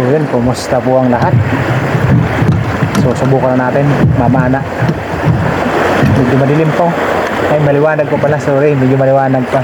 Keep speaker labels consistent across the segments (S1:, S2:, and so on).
S1: So yun, kumusta po ang lahat? So subukan na natin, mamana. Medyo madilim po. Ay, maliwanag po pala, sorry, medyo maliwanag pa.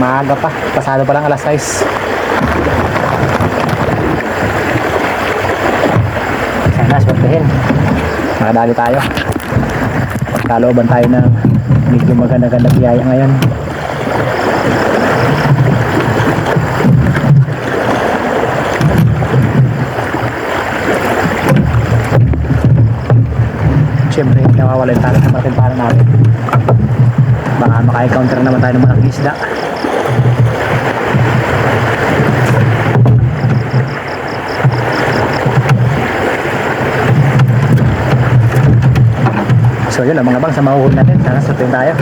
S1: Maaga pa, pasado pa lang alas 6. Sana, swertehin. Makadali tayo. Pagkalooban tayo ng medyo maganda-ganda biyaya ngayon. Siyempre, nawawala yung target ng mga timpala natin. Baka maka-counter naman tayo ng malaking isda. So yun lang mga bang sa mahuhuli natin. Sana sortin tayo.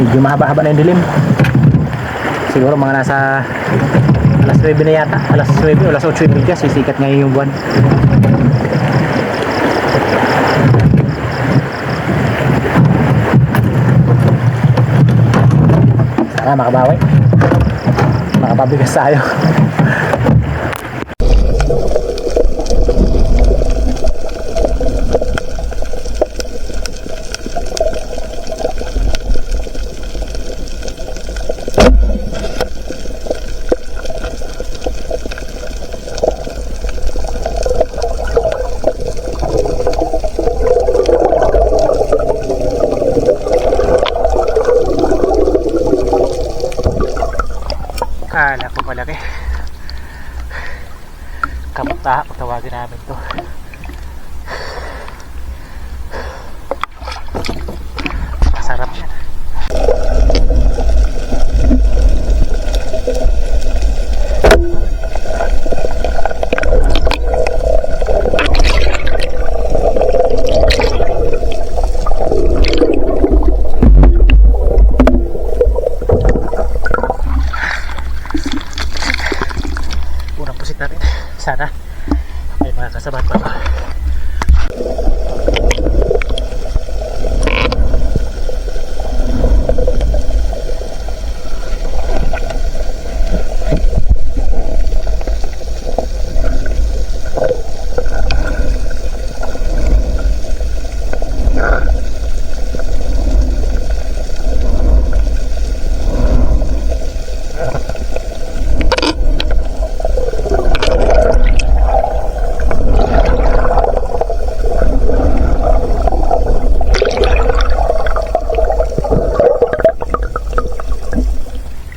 S1: Medyo mahaba-haba na yung dilim. Siguro mga nasa alas 9 na yata. Alas 9 o alas 8 media. Sisikat ngayon yung buwan. Sana makabawi. Makapabigas tayo. Kala ko malaki. Kamuta, tawagin namin to. Masarap yan. Unang pusit natin. Sana may mga kasabahan pa.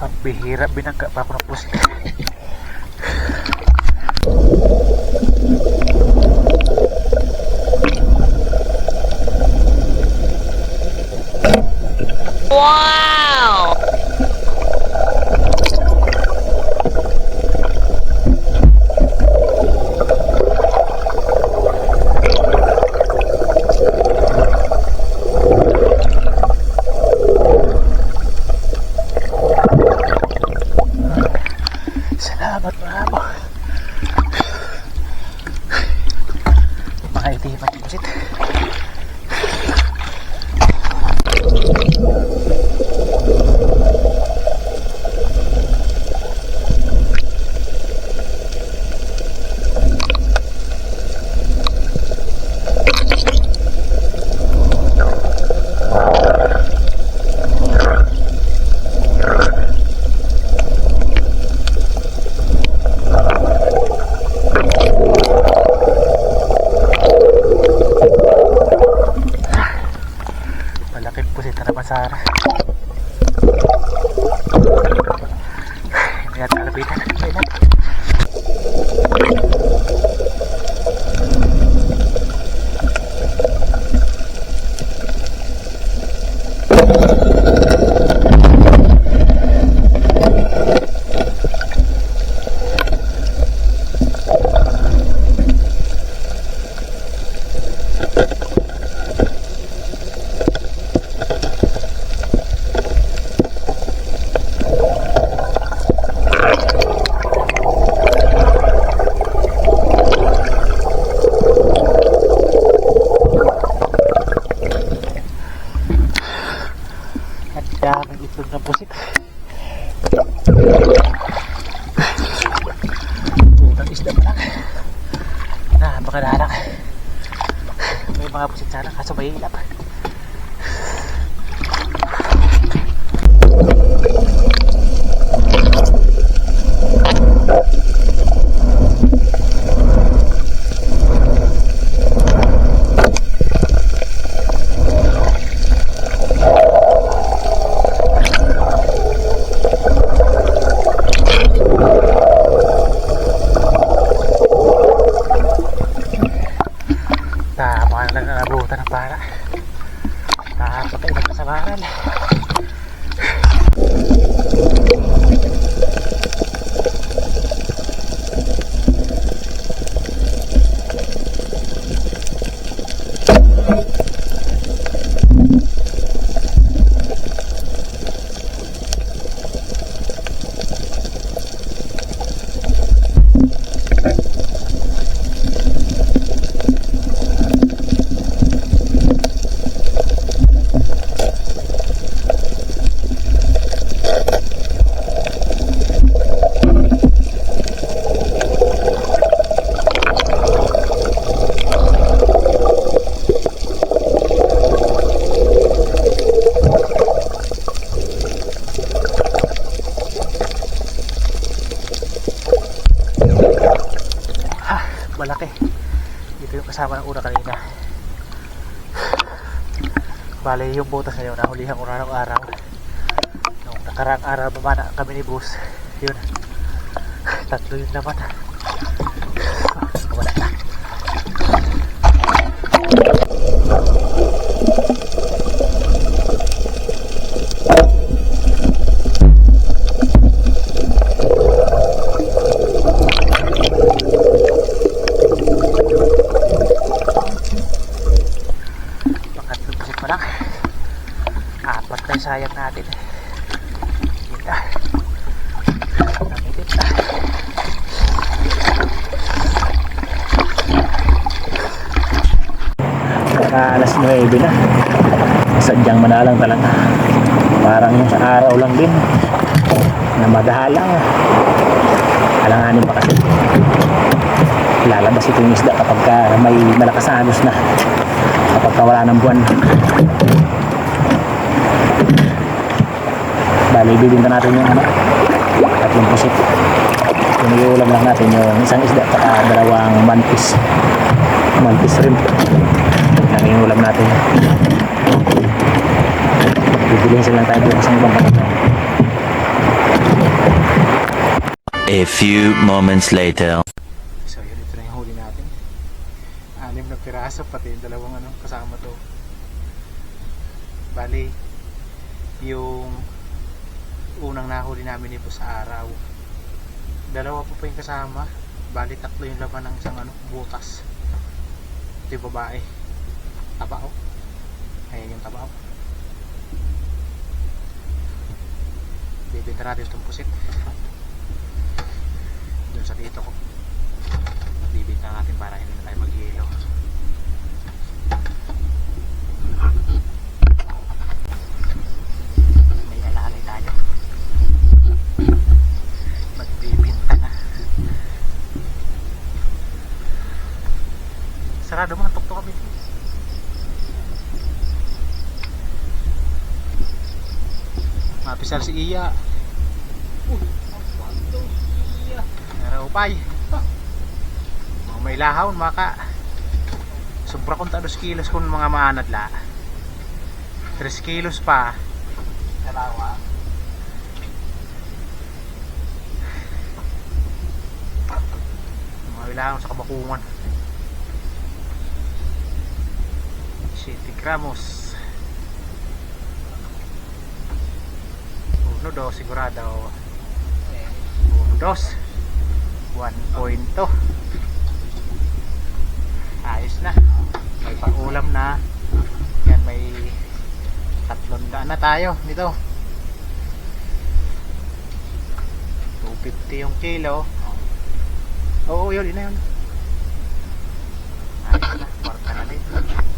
S1: Ang bihira binangga pa ako ng pusit.
S2: Wow!
S1: Salamat mga amo. Mga itipan yung pusit. Malaking pusit na naman sa ara. Hindi natin alabitan. Kailan? Ang daming itlog ng pusit. Utang isda pa lang. Napakadanak. May mga pusit sana kaso may hilap. Tama na lang nabutan ng para. Napakainit na sa malaki. Dito yung kasama ng una kanina. Bale yung butas ngayon, nahulihan ko na ng araw. Nung nakarang araw mamana kami ni Bus. Yun. Tatlo yun naman. Wala na. Pa lang. Apat na sayang natin. Kita. Namitit na.
S3: Naka alas 9 na. Sadyang madalang talaga. Parang yung sa araw lang din. Na madahalang. Alanganin pa kasi. Lalabas itong isda kapag ka may malakas na agos na. Kapag ka wala ng buwan. Bali, bibinta natin yung ano, tatlong pusit. Iniulam lang natin yung isang isda at dalawang mantis. Mantis rin. Yan yung natin. Bibilihin sila tayo bukas ng ibang panginoon.
S4: A few moments later.
S1: So yun, ito na yung huli natin. Anim na piraso, pati yung dalawang ano, kasama to. Bali, yung unang nahuli namin ito sa araw. Dalawa pa pa yung kasama. Bali, tatlo yung laman ng isang ano, butas. Ito yung babae. Tabao. Ayan yung tabao. Bibenta natin itong pusit. Doon sa dito ko bibigyan natin para hindi na tayo maghihilo may alalay tayo. Magbibinta na. Sarado mga tuktok kami mapisal si Iya. Uy, ang si Iya may lahaw maka sobra kung talos kilos kung mga maanad la. 3 kilos pa. Dalawa. Mga may lahaw sa kabakungan 7 gramos. Uno dos sigurado. Uno dos. 1.2 ayos na. May pangulam na. Yan may tatlong daan na tayo dito. 250 yung kilo. Oo yun yun na yun. Ayos na. Kwarta na din